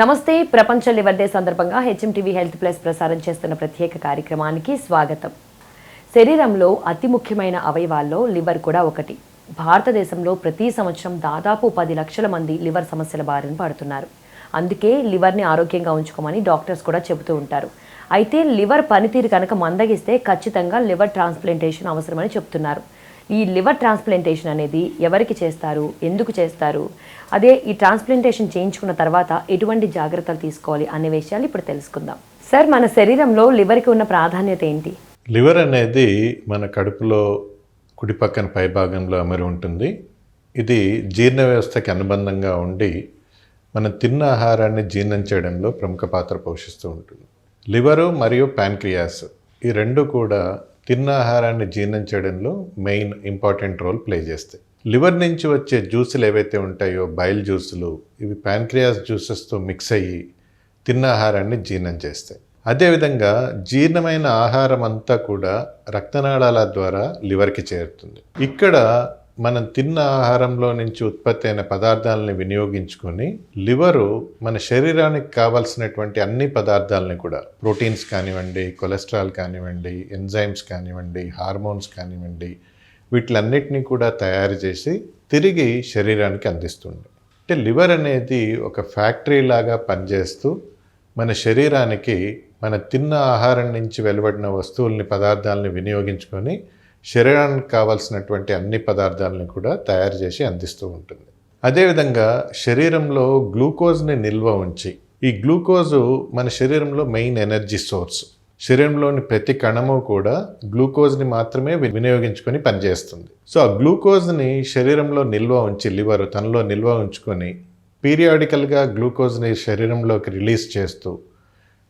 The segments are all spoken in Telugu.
నమస్తే. ప్రపంచ లివర్ డే సందర్భంగా హెచ్ఎంటీవీ హెల్త్ ప్లస్ ప్రసారం చేస్తున్న ప్రత్యేక కార్యక్రమానికి స్వాగతం. శరీరంలో అతి ముఖ్యమైన అవయవాల్లో లివర్ కూడా ఒకటి. భారతదేశంలో ప్రతి సంవత్సరం దాదాపు పది లక్షల మంది లివర్ సమస్యల బారిన పడుతున్నారు. అందుకే లివర్ని ఆరోగ్యంగా ఉంచుకోమని డాక్టర్స్ కూడా చెబుతూ ఉంటారు. అయితే లివర్ పనితీరు కనుక మందగిస్తే ఖచ్చితంగా లివర్ ట్రాన్స్ప్లాంటేషన్ అవసరమని చెప్తున్నారు. ఈ లివర్ ట్రాన్స్ప్లాంటేషన్ అనేది ఎవరికి చేస్తారు? ఎందుకు చేస్తారు? అదే ఈ ట్రాన్స్ప్లాంటేషన్ చేయించుకున్న తర్వాత ఎటువంటి జాగ్రత్తలు తీసుకోవాలి అనే విషయాలు ఇప్పుడు తెలుసుకుందాం. సార్ మన శరీరంలో లివర్కి ఉన్న ప్రాధాన్యత ఏంటి? లివర్ అనేది మన కడుపులో కుడి పక్కన పైభాగంలో అమరి ఉంటుంది. ఇది జీర్ణ వ్యవస్థకి అనుబంధంగా ఉండి మనం తిన్న ఆహారాన్ని జీర్ణం చేయడంలో ప్రముఖ పాత్ర పోషిస్తూ ఉంటుంది. లివరు మరియు ప్యాన్క్రియాస్ ఈ రెండు కూడా తిన్న ఆహారాన్ని జీర్ణం చేయడంలో మెయిన్ ఇంపార్టెంట్ రోల్ ప్లే చేస్తాయి. లివర్ నుంచి వచ్చే జ్యూసులు ఏవైతే ఉంటాయో బయల్ జ్యూసులు ఇవి ప్యాన్క్రియాస్ జ్యూసెస్తో మిక్స్ అయ్యి తిన్న ఆహారాన్ని జీర్ణం చేస్తాయి. అదేవిధంగా జీర్ణమైన ఆహారం అంతా కూడా రక్తనాళాల ద్వారా లివర్కి చేరుతుంది. ఇక్కడ మనం తిన్న ఆహారంలో నుంచి ఉత్పత్తి అయిన పదార్థాలని వినియోగించుకొని లివరు మన శరీరానికి కావాల్సినటువంటి అన్ని పదార్థాలని కూడా ప్రోటీన్స్ కానివ్వండి కొలెస్ట్రాల్ కానివ్వండి ఎంజైమ్స్ కానివ్వండి హార్మోన్స్ కానివ్వండి వీటిలన్నిటినీ కూడా తయారు చేసి తిరిగి శరీరానికి అందిస్తుంది. అంటే లివర్ అనేది ఒక ఫ్యాక్టరీ లాగా పనిచేస్తూ మన శరీరానికి మన తిన్న ఆహారం నుంచి వెలువడిన వస్తువుల్ని పదార్థాలని వినియోగించుకొని శరీరానికి కావాల్సినటువంటి అన్ని పదార్థాలను కూడా తయారు చేసి అందిస్తూ ఉంటుంది. అదేవిధంగా శరీరంలో గ్లూకోజ్ని నిల్వ ఉంచి ఈ గ్లూకోజు మన శరీరంలో మెయిన్ ఎనర్జీ సోర్స్. శరీరంలోని ప్రతి కణము కూడా గ్లూకోజ్ని మాత్రమే వినియోగించుకొని పనిచేస్తుంది. సో ఆ గ్లూకోజ్ని శరీరంలో నిల్వ ఉంచి లివర్ తనలో నిల్వ ఉంచుకొని పీరియాడికల్గా గ్లూకోజ్ని శరీరంలోకి రిలీజ్ చేస్తూ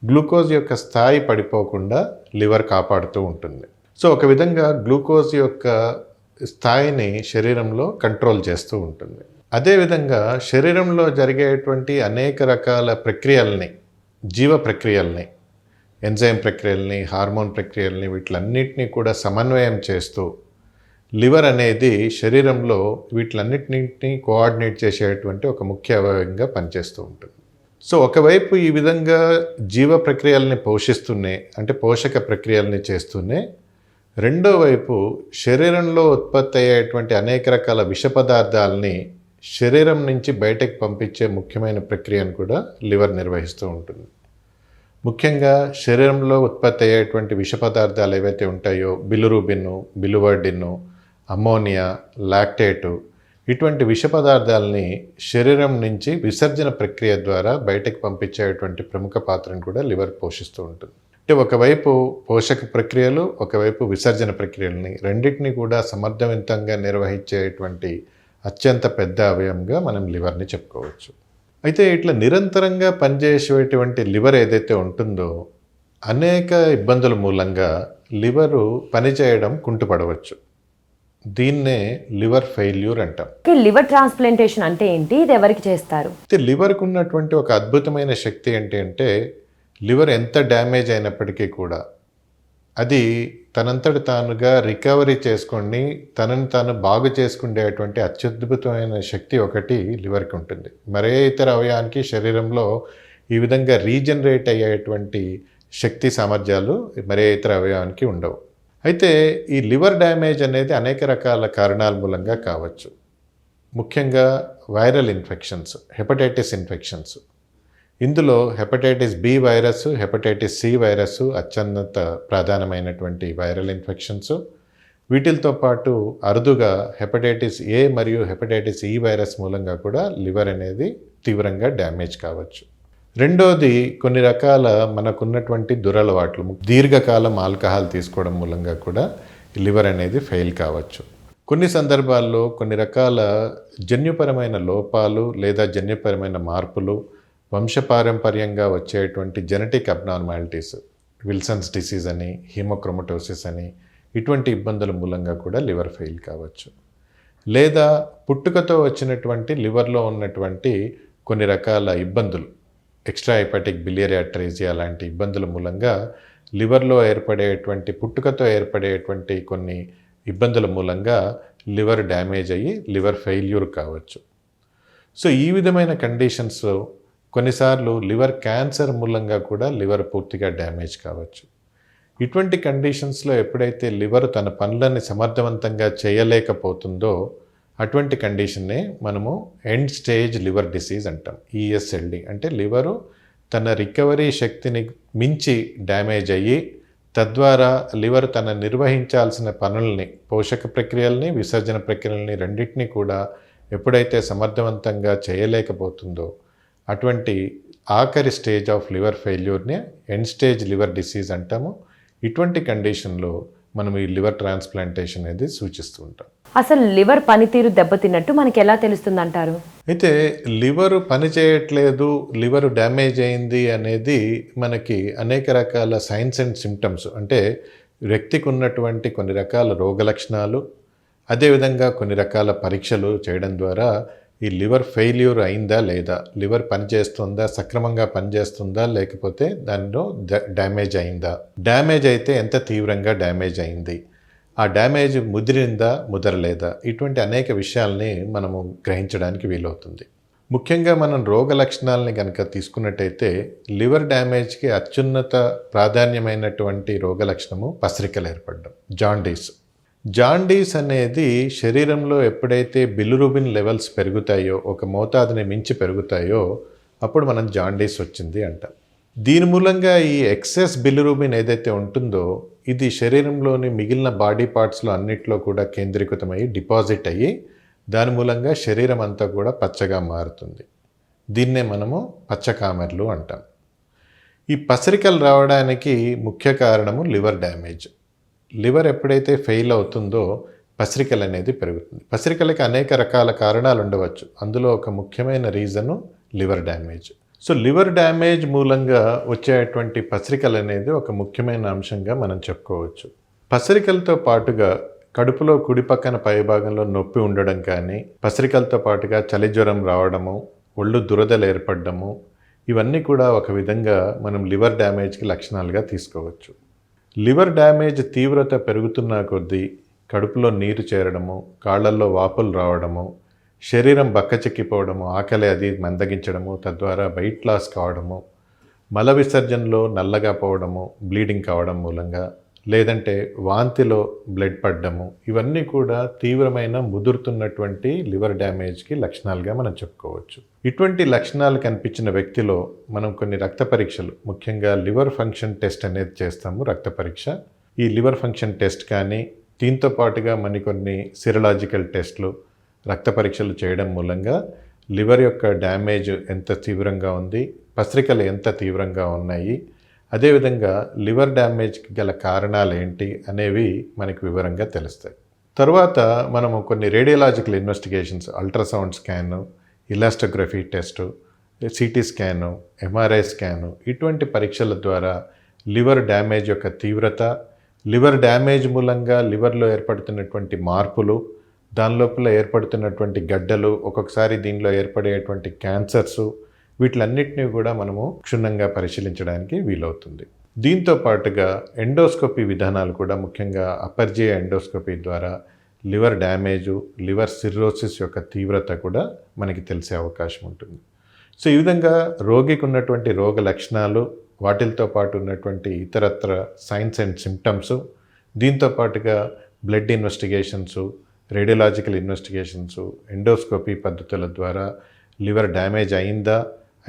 గ్లూకోజ్ యొక్క స్థాయి పడిపోకుండా లివర్ కాపాడుతూ ఉంటుంది. సో ఒక విధంగా గ్లూకోజ్ యొక్క స్థాయిని శరీరంలో కంట్రోల్ చేస్తూ ఉంటుంది. అదేవిధంగా శరీరంలో జరిగేటువంటి అనేక రకాల ప్రక్రియల్ని జీవ ప్రక్రియల్ని ఎంజైమ్ ప్రక్రియల్ని హార్మోన్ ప్రక్రియల్ని వీటిలన్నిటినీ కూడా సమన్వయం చేస్తూ లివర్ అనేది శరీరంలో వీటిలన్నిటిని కోఆర్డినేట్ చేసేటువంటి ఒక ముఖ్య అవయవంగా పనిచేస్తూ ఉంటుంది. సో ఒకవైపు ఈ విధంగా జీవ ప్రక్రియల్ని పోషిస్తూనే అంటే పోషక ప్రక్రియల్ని చేస్తూనే రెండో వైపు శరీరంలో ఉత్పత్తి అయ్యేటువంటి అనేక రకాల విష పదార్థాలని శరీరం నుంచి బయటకు పంపించే ముఖ్యమైన ప్రక్రియను కూడా లివర్ నిర్వహిస్తూ ఉంటుంది. ముఖ్యంగా శరీరంలో ఉత్పత్తి అయ్యేటువంటి విష పదార్థాలు ఏవైతే ఉంటాయో బిలురుబిన్ను బిలువర్డిన్ను అమ్మోనియా లాక్టేటు ఇటువంటి విష పదార్థాలని శరీరం నుంచి విసర్జన ప్రక్రియ ద్వారా బయటకు పంపించేటువంటి ప్రముఖ పాత్రను కూడా లివర్ పోషిస్తూ ఉంటుంది. అంటే ఒకవైపు పోషక ప్రక్రియలు ఒకవైపు విసర్జన ప్రక్రియలని రెండింటినీ కూడా సమర్థవంతంగా నిర్వహించేటువంటి అత్యంత పెద్ద అవయవంగా మనం లివర్ని చెప్పుకోవచ్చు. అయితే ఇట్లా నిరంతరంగా పనిచేసేటువంటి లివర్ ఏదైతే ఉంటుందో అనేక ఇబ్బందుల మూలంగా లివరు పనిచేయడం కుంటుపడవచ్చు. దీన్నే లివర్ ఫెయిల్యూర్ అంటాం. లివర్ ట్రాన్స్ప్లాంటేషన్ అంటే ఏంటి? ఇది ఎవరికి చేస్తారు? లివర్కు ఉన్నటువంటి ఒక అద్భుతమైన శక్తి ఏంటి అంటే లివర్ ఎంత డ్యామేజ్ అయినప్పటికీ కూడా అది తనంతట తానుగా రికవరీ చేసుకొని తనని తాను బాగు చేసుకునేటువంటి అత్యద్భుతమైన శక్తి ఒకటి లివర్కి ఉంటుంది. మరే ఇతర అవయానికి శరీరంలో ఈ విధంగా రీజనరేట్ అయ్యేటువంటి శక్తి సామర్థ్యాలు మరే ఇతర అవయవానికి ఉండవు. అయితే ఈ లివర్ డ్యామేజ్ అనేది అనేక రకాల కారణాల మూలంగా కావచ్చు. ముఖ్యంగా వైరల్ ఇన్ఫెక్షన్స్ హెపటైటిస్ ఇన్ఫెక్షన్స్ ఇందులో hepatitis B virus hepatitis C virus అత్యున్నత ప్రధానమైనటువంటి వైరల్ ఇన్ఫెక్షన్స్. వీటితో పాటు అరుదుగా హెపటైటిస్ ఏ మరియు హెపటైటిస్ ఈ వైరస్ మూలంగా కూడా లివర్ అనేది తీవ్రంగా డ్యామేజ్ కావచ్చు. రెండోది కొన్ని రకాల మనకున్నటువంటి దురలవాట్లు దీర్ఘకాలం ఆల్కహాల్ తీసుకోవడం మూలంగా కూడా లివర్ అనేది ఫెయిల్ కావచ్చు. కొన్ని సందర్భాల్లో కొన్ని రకాల జన్యుపరమైన లోపాలు లేదా జన్యుపరమైన మార్పులు వంశపారంపర్యంగా వచ్చేటువంటి జెనెటిక్ అబ్నార్మాలిటీస్ విల్సన్స్ డిసీజ్ అని హీమోక్రోమటోసిస్ అని ఇటువంటి ఇబ్బందుల మూలంగా కూడా లివర్ ఫెయిల్ కావచ్చు. లేదా పుట్టుకతో వచ్చినటువంటి లివర్లో ఉన్నటువంటి కొన్ని రకాల ఇబ్బందులు ఎక్స్ట్రా హెపాటిక్ బిలియరియాట్రేజియా లాంటి ఇబ్బందుల మూలంగా లివర్లో ఏర్పడేటువంటి పుట్టుకతో ఏర్పడేటువంటి కొన్ని ఇబ్బందుల మూలంగా లివర్ డ్యామేజ్ అయ్యి లివర్ ఫెయిల్యూర్ కావచ్చు. సో ఈ విధమైన కండిషన్స్ కొన్నిసార్లు లివర్ క్యాన్సర్ మూలంగా కూడా లివర్ పూర్తిగా డ్యామేజ్ కావచ్చు. ఇటువంటి కండిషన్స్లో ఎప్పుడైతే లివర్ తన పనులని సమర్థవంతంగా చేయలేకపోతుందో అటువంటి కండిషన్నే మనము ఎండ్ స్టేజ్ లివర్ డిసీజ్ అంటాం ఈఎస్ఎల్డి. అంటే లివరు తన రికవరీ శక్తిని మించి డ్యామేజ్ అయ్యి తద్వారా లివర్ తన నిర్వహించాల్సిన పనుల్ని పోషక ప్రక్రియల్ని విసర్జన ప్రక్రియల్ని రెండింటినీ కూడా ఎప్పుడైతే సమర్థవంతంగా చేయలేకపోతుందో అటువంటి ఆఖరి స్టేజ్ ఆఫ్ లివర్ ఫెయిల్యూర్ని ఎండ్ స్టేజ్ లివర్ డిసీజ్ అంటాము. ఇటువంటి కండిషన్లో మనం ఈ లివర్ ట్రాన్స్ప్లాంటేషన్ అనేది సూచిస్తూ ఉంటాం. అసలు లివర్ పనితీరు దెబ్బతిన్నట్టు మనకి ఎలా తెలుస్తుంది అంటారు అయితే లివర్ పని చేయట్లేదు లివర్ డ్యామేజ్ అయింది అనేది మనకి అనేక రకాల సైన్స్ అండ్ సిమ్టమ్స్ అంటే వ్యక్తికి ఉన్నటువంటి కొన్ని రకాల రోగ లక్షణాలు అదేవిధంగా కొన్ని రకాల పరీక్షలు చేయడం ద్వారా ఈ లివర్ ఫెయిల్యూర్ అయిందా లేదా? లివర్ పనిచేస్తుందా? సక్రమంగా పనిచేస్తుందా? లేకపోతే దానిలో డ్యామేజ్ అయిందా? డ్యామేజ్ అయితే ఎంత తీవ్రంగా డ్యామేజ్ అయింది? ఆ డ్యామేజ్ ముదిరిందా? ముదరలేదా? ఇటువంటి అనేక విషయాల్ని మనము గ్రహించడానికి వీలవుతుంది. ముఖ్యంగా మనం రోగ లక్షణాలని కనుక తీసుకున్నట్టయితే లివర్ డ్యామేజ్కి అత్యున్నత ప్రాధాన్యమైనటువంటి రోగ లక్షణము పసరికలు ఏర్పడడం జాండీస్. జాండీస్ అనేది శరీరంలో ఎప్పుడైతే బిల్లురుబిన్ లెవెల్స్ పెరుగుతాయో ఒక మోతాదుని మించి పెరుగుతాయో అప్పుడు మనం జాండీస్ వచ్చింది అంటాం. దీని మూలంగా ఈ ఎక్సెస్ బిల్లురుబిన్ ఏదైతే ఉంటుందో ఇది శరీరంలోని మిగిలిన బాడీ పార్ట్స్లో అన్నిట్లో కూడా కేంద్రీకృతమై డిపాజిట్ అయ్యి దాని మూలంగా శరీరం అంతా కూడా పచ్చగా మారుతుంది. దీన్నే మనము పచ్చకామెర్లు అంటాం. ఈ పసరికలు రావడానికి ముఖ్య కారణము లివర్ డ్యామేజ్. లివర్ ఎప్పుడైతే ఫెయిల్ అవుతుందో పసిరికలు అనేది పెరుగుతుంది. పసిరికలకి అనేక రకాల కారణాలు ఉండవచ్చు. అందులో ఒక ముఖ్యమైన reason liver damage. So liver damage మూలంగా వచ్చేటువంటి పసిరికలు అనేది ఒక ముఖ్యమైన అంశంగా మనం చెప్పుకోవచ్చు. పసిరికలతో పాటుగా కడుపులో కుడి పక్కన పైభాగంలో నొప్పి ఉండడం కానీ పసిరికలతో పాటుగా చలి జ్వరం రావడము ఒళ్ళు దురదలు ఏర్పడము ఇవన్నీ కూడా ఒక విధంగా మనం లివర్ డ్యామేజ్కి లక్షణాలుగా తీసుకోవచ్చు. లివర్ డ్యామేజ్ తీవ్రత పెరుగుతున్న కొద్దీ కడుపులో నీరు చేరడము కాళ్ళల్లో వాపులు రావడము శరీరం బక్కచెక్కిపోవడము ఆకలి అది మందగించడము తద్వారా వెయిట్ లాస్ కావడము మల విసర్జనలో నల్లగా పోవడము బ్లీడింగ్ కావడం మూలంగా లేదంటే వాంతిలో బ్లడ్ పడ్డము ఇవన్నీ కూడా తీవ్రమైన ముదురుతున్నటువంటి లివర్ డ్యామేజ్కి లక్షణాలుగా మనం చెప్పుకోవచ్చు. ఇటువంటి లక్షణాలు కనిపించిన వ్యక్తిలో మనం కొన్ని రక్త పరీక్షలు ముఖ్యంగా లివర్ ఫంక్షన్ టెస్ట్ అనేది చేస్తాము రక్త పరీక్ష. ఈ లివర్ ఫంక్షన్ టెస్ట్ కానీ దీంతో పాటుగా మరికొన్ని సిరలాజికల్ టెస్ట్లు రక్త పరీక్షలు చేయడం మూలంగా లివర్ యొక్క డ్యామేజ్ ఎంత తీవ్రంగా ఉంది పత్రికలు ఎంత తీవ్రంగా ఉన్నాయి అదేవిధంగా లివర్ డ్యామేజ్కి గల కారణాలు ఏంటి అనేవి మనకు వివరంగా తెలుస్తాయి. తర్వాత మనము కొన్ని radiological investigations ultrasound scan elastography test CT scan MRI scan ఇటువంటి పరీక్షల ద్వారా లివర్ డ్యామేజ్ యొక్క తీవ్రత లివర్ డ్యామేజ్ మూలంగా లివర్లో ఏర్పడుతున్నటువంటి మార్పులు దాని లోపల ఏర్పడుతున్నటువంటి గడ్డలు ఒక్కొక్కసారి దీనిలో ఏర్పడేటువంటి క్యాన్సర్సు వీటిలన్నిటినీ కూడా మనము క్షుణ్ణంగా పరిశీలించడానికి వీలవుతుంది. దీంతో పాటుగా ఎండోస్కోపీ విధానాలు కూడా ముఖ్యంగా అపర్జయ ఎండోస్కోపీ ద్వారా లివర్ డ్యామేజు లివర్ సిర్రోసిస్ యొక్క తీవ్రత కూడా మనకి తెలిసే అవకాశం ఉంటుంది. సో ఈ విధంగా రోగికి ఉన్నటువంటి రోగ లక్షణాలు వాటితో పాటు ఉన్నటువంటి ఇతరత్ర సైన్స్ అండ్ సిమ్టమ్స్ దీంతో పాటుగా blood investigations radiological investigations endoscopy పద్ధతుల ద్వారా లివర్ డ్యామేజ్ అయిందా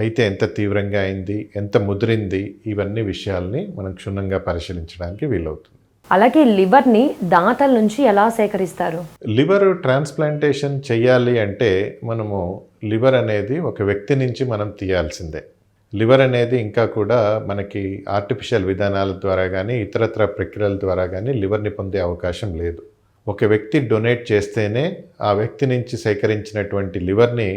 అయితే ఎంత తీవ్రంగా అయింది ఎంత ముదిరింది ఇవన్నీ విషయాల్ని మనం క్షుణ్ణంగా పరిశీలించడానికి వీలవుతుంది. అలాగే లివర్ని దాతల నుంచి ఎలా సేకరిస్తారు? లివర్ ట్రాన్స్ప్లాంటేషన్ చేయాలి అంటే మనము లివర్ అనేది ఒక వ్యక్తి నుంచి మనం తీయాల్సిందే. లివర్ అనేది ఇంకా కూడా మనకి ఆర్టిఫిషియల్ విధానాల ద్వారా కానీ ఇతరత్ర ప్రక్రియల ద్వారా కానీ లివర్ని పొందే అవకాశం లేదు. ఒక వ్యక్తి డొనేట్ చేస్తేనే ఆ వ్యక్తి నుంచి సేకరించినటువంటి లివర్ని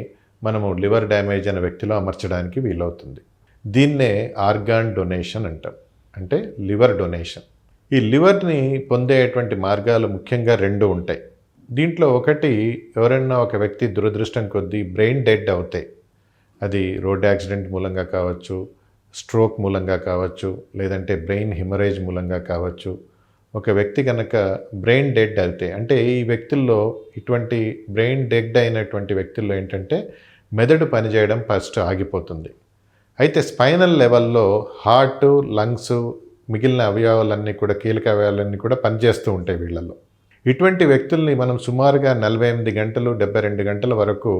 మనము లివర్ డ్యామేజ్ అయిన వ్యక్తిలో అమర్చడానికి వీలవుతుంది. దీన్నే ఆర్గాన్ డొనేషన్ అంటాం. అంటే లివర్ డొనేషన్. ఈ లివర్ని పొందేటువంటి మార్గాలు ముఖ్యంగా రెండు ఉంటాయి. దీంట్లో ఒకటి ఎవరైనా ఒక వ్యక్తి దురదృష్టం కొద్దీ బ్రెయిన్ డెడ్ అవుతాయి. అది రోడ్ యాక్సిడెంట్ మూలంగా కావచ్చు స్ట్రోక్ మూలంగా కావచ్చు లేదంటే బ్రెయిన్ హిమరేజ్ మూలంగా కావచ్చు. ఒక వ్యక్తి కనుక బ్రెయిన్ డెడ్ అవుతాయి. అంటే ఈ వ్యక్తుల్లో ఇటువంటి బ్రెయిన్ డెడ్ అయినటువంటి వ్యక్తుల్లో ఏంటంటే మెదడు పనిచేయడం ఫస్ట్ ఆగిపోతుంది. అయితే స్పైనల్ లెవెల్లో హార్ట్ లంగ్స్ మిగిలిన అవయవాలన్నీ కూడా కీలక అవయవాలన్నీ కూడా పనిచేస్తూ ఉంటాయి వీళ్ళల్లో. ఇటువంటి వ్యక్తుల్ని మనం సుమారుగా నలభై ఎనిమిది గంటలు డెబ్బై రెండు గంటల వరకు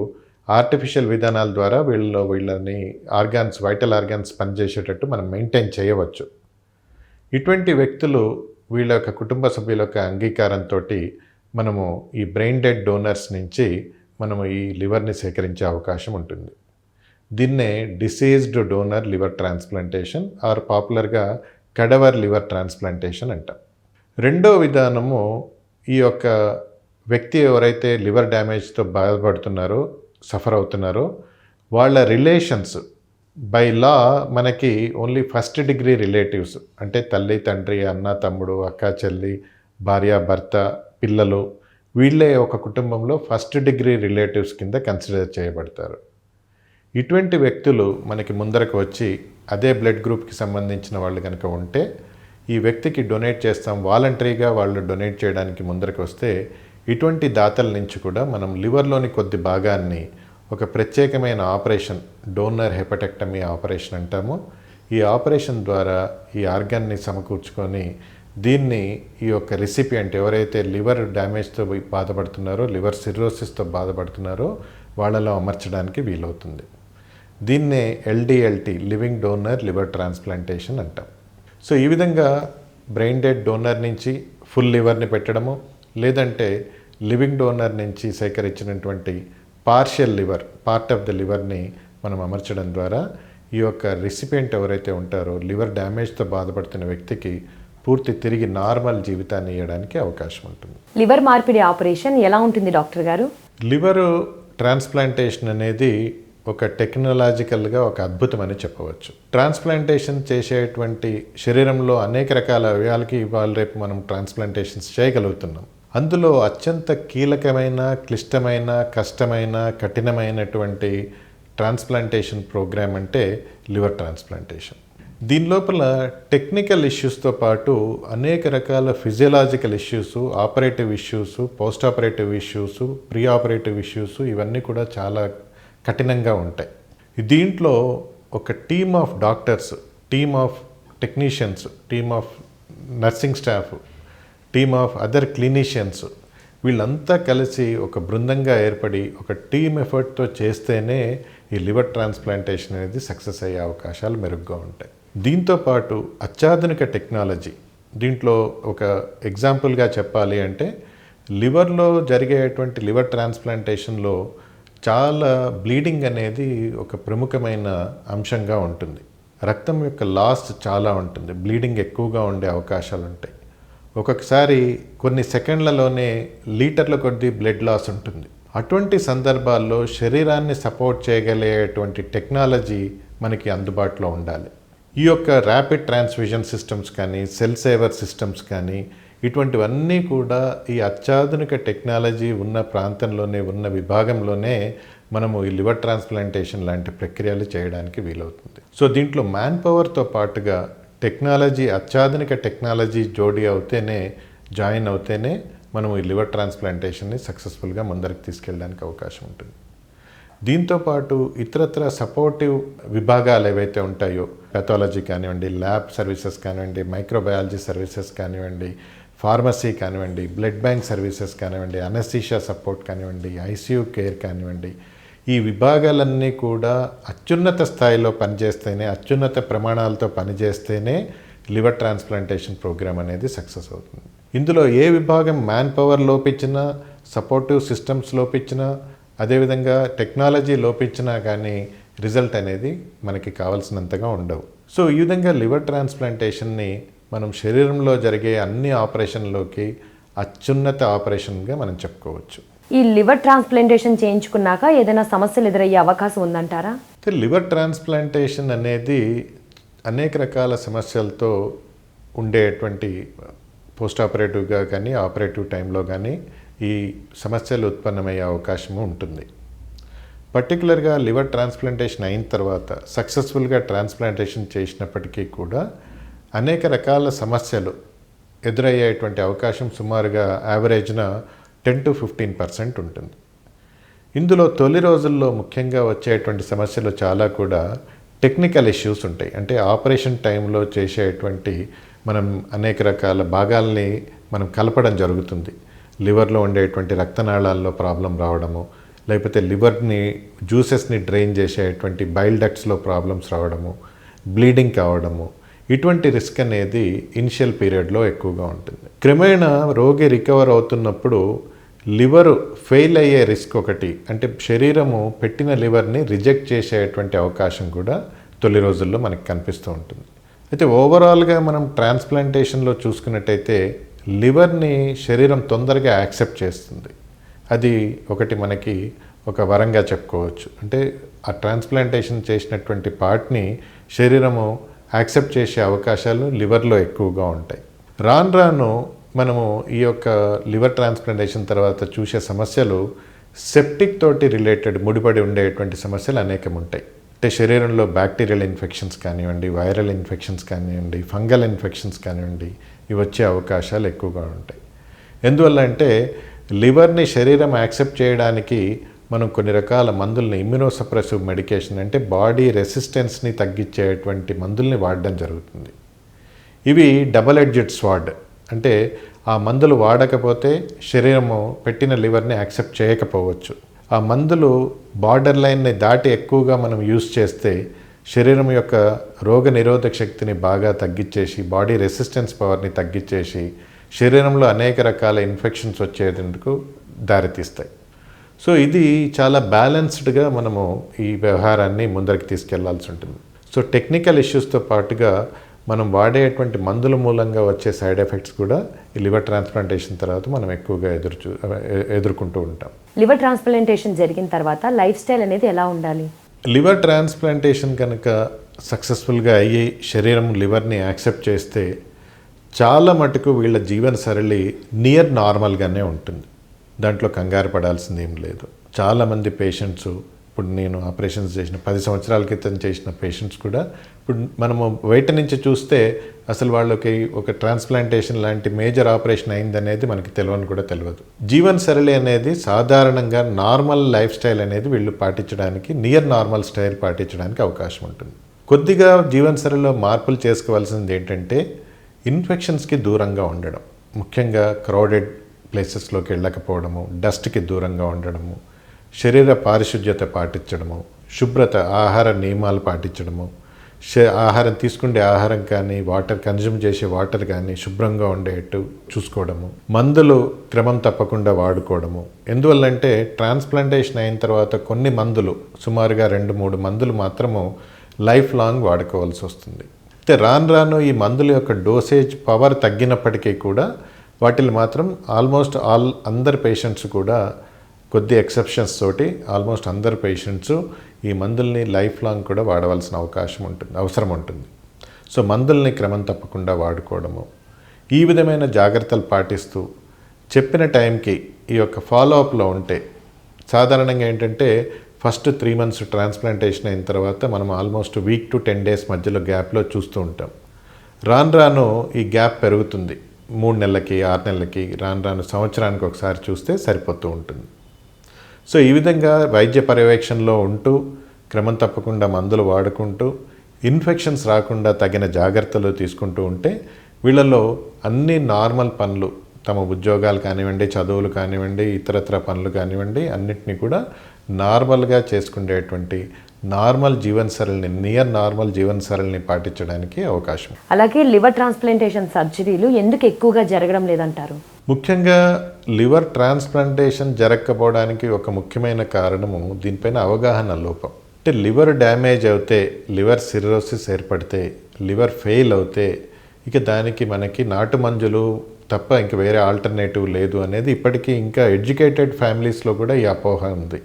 ఆర్టిఫిషియల్ విధానాల ద్వారా వీళ్ళలో వీళ్ళని ఆర్గాన్స్ వైటల్ ఆర్గాన్స్ పనిచేసేటట్టు మనం మెయింటైన్ చేయవచ్చు. ఇటువంటి వ్యక్తులు వీళ్ళ యొక్క కుటుంబ సభ్యుల యొక్క అంగీకారంతో మనము ఈ బ్రెయిన్ డెడ్ డోనర్స్ నుంచి మనము ఈ లివర్ని సేకరించే అవకాశం ఉంటుంది. దీన్నే deceased donor liver transplantation or పాపులర్గా cadaver liver transplantation అంటాం. రెండో విధానము ఈ యొక్క వ్యక్తి ఎవరైతే లివర్ డ్యామేజ్తో బాధపడుతున్నారో సఫర్ అవుతున్నారో వాళ్ళ రిలేషన్స్ బై లా మనకి ఓన్లీ ఫస్ట్ డిగ్రీ రిలేటివ్స్ అంటే తల్లి తండ్రి అన్న తమ్ముడు అక్క చెల్లి భార్య భర్త పిల్లలు వీళ్ళే ఒక కుటుంబంలో ఫస్ట్ డిగ్రీ రిలేటివ్స్ కింద కన్సిడర్ చేయబడతారు. ఇటువంటి వ్యక్తులు మనకి ముందరకు వచ్చి అదే బ్లడ్ గ్రూప్కి సంబంధించిన వాళ్ళు కనుక ఉంటే ఈ వ్యక్తికి డొనేట్ చేస్తాం వాలంటరీగా వాళ్ళు డొనేట్ చేయడానికి ముందరకు వస్తే ఇటువంటి దాతల నుంచి కూడా మనం లివర్లోని కొద్ది భాగాన్ని ఒక ప్రత్యేకమైన ఆపరేషన్ డోనర్ హెపటెక్టమీ ఆపరేషన్ అంటాము. ఈ ఆపరేషన్ ద్వారా ఈ ఆర్గాన్ని సమకూర్చుకొని దీన్ని ఈ యొక్క రెసిపియంట్ ఎవరైతే లివర్ డ్యామేజ్తో బాధపడుతున్నారో లివర్ సిరోసిస్తో బాధపడుతున్నారో వాళ్ళలో అమర్చడానికి వీలవుతుంది. దీన్నే LDLT living donor liver transplantation అంటాం. సో ఈ విధంగా బ్రెయిన్ డెడ్ డోనర్ నుంచి ఫుల్ లివర్ని పెట్టడము లేదంటే లివింగ్ డోనర్ నుంచి సేకరించినటువంటి partial liver part of the లివర్ని మనం అమర్చడం ద్వారా ఈ యొక్క రెసిపియంట్ ఎవరైతే ఉంటారో లివర్ డ్యామేజ్తో బాధపడుతున్న వ్యక్తికి పూర్తి తిరిగి నార్మల్ జీవితాన్ని ఇవ్వడానికి అవకాశం ఉంటుంది. లివర్ మార్పిడి ఆపరేషన్ ఎలా ఉంటుంది డాక్టర్ గారు? లివర్ ట్రాన్స్ప్లాంటేషన్ అనేది ఒక టెక్నాలజికల్గా ఒక అద్భుతం అని చెప్పవచ్చు. ట్రాన్స్ప్లాంటేషన్ చేసేటువంటి శరీరంలో అనేక రకాల అవయాలకి ఇవాళ రేపు మనం ట్రాన్స్ప్లాంటేషన్స్ చేయగలుగుతున్నాం. అందులో అత్యంత కీలకమైన క్లిష్టమైన కష్టమైన కఠినమైనటువంటి ట్రాన్స్ప్లాంటేషన్ ప్రోగ్రామ్ అంటే లివర్ ట్రాన్స్ప్లాంటేషన్. దీని లోపల టెక్నికల్ ఇష్యూస్తో పాటు అనేక రకాల physiological issues operative issues post operative issues pre operative issues ఇవన్నీ కూడా చాలా కఠినంగా ఉంటాయి. దీంట్లో ఒక team of doctors team of technicians team of nursing staff team of other clinicians వీళ్ళంతా కలిసి ఒక బృందంగా ఏర్పడి ఒక టీమ్ ఎఫర్ట్తో చేస్తేనే ఈ లివర్ ట్రాన్స్ప్లాంటేషన్ అనేది సక్సెస్ అయ్యే అవకాశాలు మెరుగ్గా ఉంటాయి. దీంతో పాటు అత్యాధునిక టెక్నాలజీ. దీంట్లో ఒక ఎగ్జాంపుల్గా చెప్పాలి అంటే లివర్లో జరిగేటువంటి లివర్ ట్రాన్స్ప్లాంటేషన్లో చాలా బ్లీడింగ్ అనేది ఒక ప్రముఖమైన అంశంగా ఉంటుంది. రక్తం యొక్క లాస్ చాలా ఉంటుంది. బ్లీడింగ్ ఎక్కువగా ఉండే అవకాశాలు ఉంటాయి. ఒక్కొక్కసారి కొన్ని సెకండ్లలోనే లీటర్ల కొద్దీ బ్లడ్ లాస్ ఉంటుంది. అటువంటి సందర్భాల్లో శరీరాన్ని సపోర్ట్ చేయగలిగేటువంటి టెక్నాలజీ మనకి అందుబాటులో ఉండాలి. ఈ యొక్క ర్యాపిడ్ ట్రాన్స్మిషన్ సిస్టమ్స్ కానీ సెల్ సేవర్ సిస్టమ్స్ కానీ ఇటువంటివన్నీ కూడా ఈ అత్యాధునిక టెక్నాలజీ ఉన్న ప్రాంతంలోనే ఉన్న విభాగంలోనే మనము ఈ లివర్ ట్రాన్స్ప్లాంటేషన్ లాంటి ప్రక్రియలు చేయడానికి వీలవుతుంది. సో దీంట్లో మ్యాన్ పవర్తో పాటుగా టెక్నాలజీ అత్యాధునిక టెక్నాలజీ జోడీ అవుతేనే జాయిన్ అవుతేనే మనం ఈ లివర్ ట్రాన్స్ప్లాంటేషన్ని సక్సెస్ఫుల్గా ముందరికి తీసుకెళ్ళడానికి అవకాశం ఉంటుంది. దీంతోపాటు ఇతరత్ర సపోర్టివ్ విభాగాలు ఏవైతే ఉంటాయో పెథాలజీ కానివ్వండి ల్యాబ్ సర్వీసెస్ కానివ్వండి మైక్రోబయాలజీ సర్వీసెస్ కానివ్వండి ఫార్మసీ కానివ్వండి బ్లడ్ బ్యాంక్ సర్వీసెస్ కానివ్వండి అనస్థీషియా సపోర్ట్ కానివ్వండి ఐసీయూ కేర్ కానివ్వండి ఈ విభాగాలన్నీ కూడా అత్యున్నత స్థాయిలో పనిచేస్తేనే అత్యున్నత ప్రమాణాలతో పనిచేస్తేనే లివర్ ట్రాన్స్ప్లాంటేషన్ ప్రోగ్రామ్ అనేది సక్సెస్ అవుతుంది. ఇందులో ఏ విభాగం మ్యాన్ పవర్ లోపించినా సపోర్టివ్ సిస్టమ్స్ లోపించినా అదేవిధంగా టెక్నాలజీ లోపించినా కానీ రిజల్ట్ అనేది మనకి కావాల్సినంతగా ఉండవు. సో ఈ విధంగా లివర్ ట్రాన్స్ప్లాంటేషన్ని మనం శరీరంలో జరిగే అన్ని ఆపరేషన్లోకి అత్యున్నత ఆపరేషన్గా మనం చెప్పుకోవచ్చు. ఈ లివర్ ట్రాన్స్ప్లాంటేషన్ చేయించుకున్నాక ఏదైనా సమస్యలు ఎదురయ్యే అవకాశం ఉందంటారా? లివర్ ట్రాన్స్ప్లాంటేషన్ అనేది అనేక రకాల సమస్యలతో ఉండేటువంటి పోస్ట్ ఆపరేటివ్గా కానీ ఆపరేటివ్ టైంలో కానీ ఈ సమస్యలు ఉత్పన్నమయ్యే అవకాశము ఉంటుంది. పర్టికులర్గా లివర్ ట్రాన్స్ప్లాంటేషన్ అయిన తర్వాత సక్సెస్ఫుల్గా ట్రాన్స్ప్లాంటేషన్ చేసినప్పటికీ కూడా అనేక రకాల సమస్యలు ఎదురయ్యేటువంటి అవకాశం సుమారుగా యావరేజ్న టెన్ టు ఫిఫ్టీన్ పర్సెంట్ ఉంటుంది. ఇందులో తొలి రోజుల్లో ముఖ్యంగా వచ్చేటువంటి సమస్యలు చాలా కూడా టెక్నికల్ ఇష్యూస్ ఉంటాయి. అంటే ఆపరేషన్ టైంలో చేసేటువంటి మనం అనేక రకాల భాగాల్ని మనం కలపడం జరుగుతుంది. లివర్లో ఉండేటువంటి రక్తనాళాల్లో ప్రాబ్లం రావడము లేకపోతే లివర్ని జ్యూసెస్ని డ్రైన్ చేసేటువంటి బైల్ డక్ట్స్లో ప్రాబ్లమ్స్ రావడము బ్లీడింగ్ కావడము ఇటువంటి రిస్క్ అనేది ఇనిషియల్ పీరియడ్లో ఎక్కువగా ఉంటుంది. క్రమేణా రోగి రికవర్ అవుతున్నప్పుడు లివర్ ఫెయిల్ అయ్యే రిస్క్ ఒకటి అంటే శరీరము పెట్టిన లివర్ని రిజెక్ట్ చేసేటువంటి అవకాశం కూడా తొలి రోజుల్లో మనకు కనిపిస్తూ ఉంటుంది. అయితే ఓవరాల్గా మనం ట్రాన్స్ప్లాంటేషన్లో చూసుకున్నట్టయితే లివర్ని శరీరం తొందరగా యాక్సెప్ట్ చేస్తుంది. అది ఒకటి మనకి ఒక వరంగా చెప్పుకోవచ్చు. అంటే ఆ ట్రాన్స్ప్లాంటేషన్ చేసినటువంటి పార్ట్ని శరీరము యాక్సెప్ట్ చేసే అవకాశాలు లివర్లో ఎక్కువగా ఉంటాయి. రాను రాను మనము ఈ యొక్క లివర్ ట్రాన్స్ప్లాంటేషన్ తర్వాత చూసే సమస్యలు సెప్టిక్ తోటి రిలేటెడ్ ముడిపడి ఉండేటువంటి సమస్యలు అనేకం ఉంటాయి. అంటే శరీరంలో బ్యాక్టీరియల్ ఇన్ఫెక్షన్స్ కానివ్వండి వైరల్ ఇన్ఫెక్షన్స్ కానివ్వండి ఫంగల్ ఇన్ఫెక్షన్స్ కానివ్వండి ఇవి వచ్చే అవకాశాలు ఎక్కువగా ఉంటాయి. ఎందువల్ల అంటే లివర్ని శరీరం యాక్సెప్ట్ చేయడానికి మనం కొన్ని రకాల మందుల్ని ఇమ్యునోసప్రెసివ్ మెడికేషన్ అంటే బాడీ రెసిస్టెన్స్ని తగ్గించేటువంటి మందుల్ని వాడడం జరుగుతుంది. ఇవి డబల్ ఎడ్జెడ్ స్వాడ్. అంటే ఆ మందులు వాడకపోతే శరీరము పెట్టిన లివర్ని యాక్సెప్ట్ చేయకపోవచ్చు. ఆ మందులు బార్డర్ లైన్ని దాటి ఎక్కువగా మనం యూస్ చేస్తే శరీరం యొక్క రోగ నిరోధక శక్తిని బాగా తగ్గించేసి బాడీ రెసిస్టెన్స్ పవర్ని తగ్గించేసి శరీరంలో అనేక రకాల ఇన్ఫెక్షన్స్ వచ్చేందుకు దారితీస్తాయి. సో ఇది చాలా బ్యాలెన్స్డ్గా మనము ఈ వ్యవహారాన్ని ముందరికి తీసుకెళ్ళాల్సి ఉంటుంది. సో టెక్నికల్ ఇష్యూస్తో పాటుగా మనం వాడేటువంటి మందుల మూలంగా వచ్చే సైడ్ ఎఫెక్ట్స్ కూడా ఈ లివర్ ట్రాన్స్ప్లాంటేషన్ తర్వాత మనం ఎక్కువగా ఎదురు ఎదుర్కొంటూ ఉంటాం. లివర్ ట్రాన్స్ప్లాంటేషన్ జరిగిన తర్వాత లైఫ్ స్టైల్ అనేది ఎలా ఉండాలి? లివర్ ట్రాన్స్ప్లాంటేషన్ కనుక సక్సెస్ఫుల్గా అయ్యి శరీరం లివర్ని యాక్సెప్ట్ చేస్తే చాలా మటుకు వీళ్ళ జీవన సరళి నియర్ నార్మల్గానే ఉంటుంది. దాంట్లో కంగారు పడాల్సింది ఏం లేదు చాలామంది పేషెంట్స్ ఇప్పుడు నేను ఆపరేషన్స్ చేసిన పది సంవత్సరాల క్రితం చేసిన పేషెంట్స్ కూడా ఇప్పుడు మనము బయట నుంచి చూస్తే అసలు వాళ్ళకి ఒక ట్రాన్స్ప్లాంటేషన్ లాంటి మేజర్ ఆపరేషన్ అయిందనేది మనకి తెలియని కూడా తెలియదు జీవన సరళి అనేది సాధారణంగా నార్మల్ లైఫ్ స్టైల్ అనేది వీళ్ళు పాటించడానికి నియర్ నార్మల్ స్టైల్ పాటించడానికి అవకాశం ఉంటుంది. కొద్దిగా జీవన సరళిలో మార్పులు చేసుకోవాల్సింది ఏంటంటే ఇన్ఫెక్షన్స్కి దూరంగా ఉండడం ముఖ్యంగా క్రౌడెడ్ ప్లేసెస్లోకి వెళ్ళకపోవడము డస్ట్కి దూరంగా ఉండడము శరీర పారిశుధ్యత పాటించడము శుభ్రత ఆహార నియమాలు పాటించడము ఆహారం తీసుకుండే ఆహారం కానీ వాటర్ కన్జ్యూమ్ చేసే వాటర్ కానీ శుభ్రంగా ఉండేట్టు చూసుకోవడము మందులు క్రమం తప్పకుండా వాడుకోవడము. ఎందువల్లంటే ట్రాన్స్ప్లాంటేషన్ అయిన తర్వాత కొన్ని మందులు సుమారుగా రెండు మూడు మందులు మాత్రము లైఫ్ లాంగ్ వాడుకోవాల్సి వస్తుంది. అయితే రాను రాను ఈ మందుల యొక్క డోసేజ్ పవర్ తగ్గినప్పటికీ కూడా వాటిని మాత్రం ఆల్మోస్ట్ ఆల్ అందరి పేషెంట్స్ కూడా కొద్ది ఎక్సెప్షన్స్ తోటి ఆల్మోస్ట్ అందరు పేషెంట్స్ ఈ మందుల్ని లైఫ్ లాంగ్ కూడా వాడవలసిన అవకాశం ఉంటుంది అవసరం ఉంటుంది. సో మందుల్ని క్రమం తప్పకుండా వాడుకోవడము. ఈ విధమైన జాగ్రత్తలు పాటిస్తూ చెప్పిన టైంకి ఈ యొక్క ఫాలో అప్లో ఉంటే సాధారణంగా ఏంటంటే ఫస్ట్ త్రీ మంత్స్ ట్రాన్స్ప్లాంటేషన్ అయిన తర్వాత మనం almost week to ten days మధ్యలో గ్యాప్లో చూస్తూ ఉంటాం. రాను రాను ఈ గ్యాప్ పెరుగుతుంది. మూడు నెలలకి ఆరు నెలలకి రాను రాను సంవత్సరానికి ఒకసారి చూస్తే సరిపోతూ ఉంటుంది. సో ఈ విధంగా వైద్య పర్యవేక్షణలో ఉంటూ క్రమం తప్పకుండా మందులు వాడుకుంటూ ఇన్ఫెక్షన్స్ రాకుండా తగిన జాగ్రత్తలు తీసుకుంటూ ఉంటే వీళ్ళలో అన్ని నార్మల్ పనులు తమ ఉద్యోగాలు కానివ్వండి చదువులు కానివ్వండి ఇతరత్ర పనులు కానివ్వండి అన్నిటినీ కూడా నార్మల్గా చేసుకునేటువంటి నార్మల్ జీవన సరళిని నియర్ నార్మల్ జీవన సరళిని పాటించడానికి అవకాశం. అలాగే లివర్ ట్రాన్స్ప్లాంటేషన్ సర్జరీలు ఎందుకు ఎక్కువగా జరగడం లేదంటారు? ముఖ్యంగా లివర్ ట్రాన్స్ప్లాంటేషన్ జరగకపోవడానికి ఒక ముఖ్యమైన కారణము దీనిపైన అవగాహన లోపం. అంటే లివర్ డ్యామేజ్ అవుతే లివర్ సిరోసిస్ ఏర్పడితే లివర్ ఫెయిల్ అవుతే ఇక దానికి మనకి నాటు మంజులు తప్ప ఇంక వేరే ఆల్టర్నేటివ్ లేదు అనేది ఇప్పటికీ ఇంకా ఎడ్యుకేటెడ్ ఫ్యామిలీస్లో కూడా ఈ అపోహ ఉంది.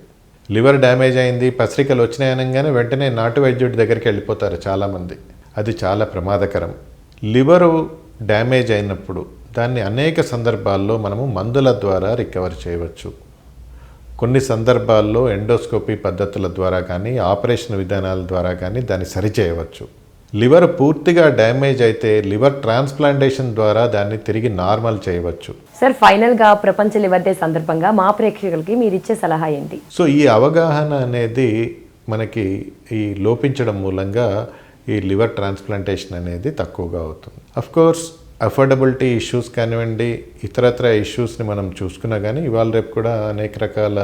లివర్ డ్యామేజ్ అయింది పత్రికలు వచ్చినాయనగానే వెంటనే నాటు వైద్యుడి దగ్గరికి వెళ్ళిపోతారు చాలామంది. అది చాలా ప్రమాదకరం. లివరు డ్యామేజ్ అయినప్పుడు దాన్ని అనేక సందర్భాల్లో మనము మందుల ద్వారా రికవర్ చేయవచ్చు. కొన్ని సందర్భాల్లో ఎండోస్కోపీ పద్ధతుల ద్వారా కానీ ఆపరేషన్ విధానాల ద్వారా కానీ దాన్ని సరిచేయవచ్చు. లివర్ పూర్తిగా డ్యామేజ్ అయితే లివర్ ట్రాన్స్ప్లాంటేషన్ ద్వారా దాన్ని తిరిగి నార్మల్ చేయవచ్చు. సార్ ఫైనల్గా ప్రపంచ లివర్ డే సందర్భంగా మా ప్రేక్షకులకి మీరు ఇచ్చే సలహా ఏంటి? సో ఈ అవగాహన అనేది మనకి ఈ లోపించడం మూలంగా ఈ లివర్ ట్రాన్స్ప్లాంటేషన్ అనేది తక్కువగా అవుతుంది. అఫ్ కోర్స్ అఫోర్డబిలిటీ ఇష్యూస్ కానివ్వండి ఇతరత్ర ఇష్యూస్ని మనం చూసుకున్నా కానీ ఇవాళ రేపు కూడా అనేక రకాల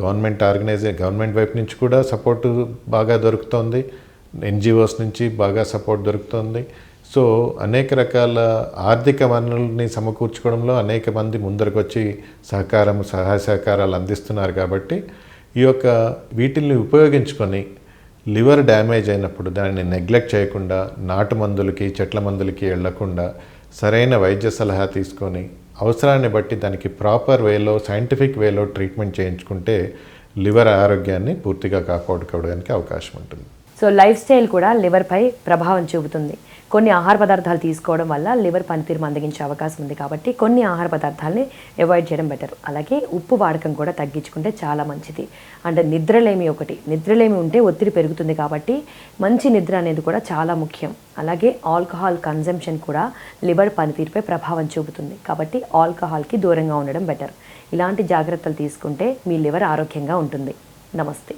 గవర్నమెంట్ ఆర్గనైజే గవర్నమెంట్ వైపు నుంచి కూడా సపోర్టు బాగా దొరుకుతోంది. ఎన్జిఓస్ నుంచి బాగా సపోర్ట్ దొరుకుతుంది. సో అనేక రకాల ఆర్థిక వనరుల్ని సమకూర్చుకోవడంలో అనేక మంది ముందరకొచ్చి సహకారం సహాయ సహకారాలు అందిస్తున్నారు కాబట్టి ఈ యొక్క వీటిల్ని ఉపయోగించుకొని లివర్ డ్యామేజ్ అయినప్పుడు దానిని నెగ్లెక్ట్ చేయకుండా నాటు మందులకి చెట్ల మందులకి వెళ్ళకుండా సరైన వైద్య సలహా తీసుకొని అవసరాన్ని బట్టి దానికి ప్రాపర్ వేలో సైంటిఫిక్ వేలో ట్రీట్మెంట్ చేయించుకుంటే లివర్ ఆరోగ్యాన్ని పూర్తిగా కాపాడుకోవడానికి అవకాశం ఉంటుంది. సో లైఫ్ స్టైల్ కూడా లివర్పై ప్రభావం చూపుతుంది. కొన్ని ఆహార పదార్థాలు తీసుకోవడం వల్ల లివర్ పనితీరు మందగించే అవకాశం ఉంది కాబట్టి కొన్ని ఆహార పదార్థాలని అవాయిడ్ చేయడం బెటర్. అలాగే ఉప్పు వాడకం కూడా తగ్గించుకుంటే చాలా మంచిది. అండ్ నిద్రలేమి ఒకటి. నిద్రలేమి ఉంటే ఒత్తిడి పెరుగుతుంది కాబట్టి మంచి నిద్ర అనేది కూడా చాలా ముఖ్యం. అలాగే ఆల్కహాల్ కన్జంప్షన్ కూడా లివర్ పనితీరుపై ప్రభావం చూపుతుంది కాబట్టి ఆల్కహాల్కి దూరంగా ఉండడం బెటర్. ఇలాంటి జాగ్రత్తలు తీసుకుంటే మీ లివర్ ఆరోగ్యంగా ఉంటుంది. నమస్తే.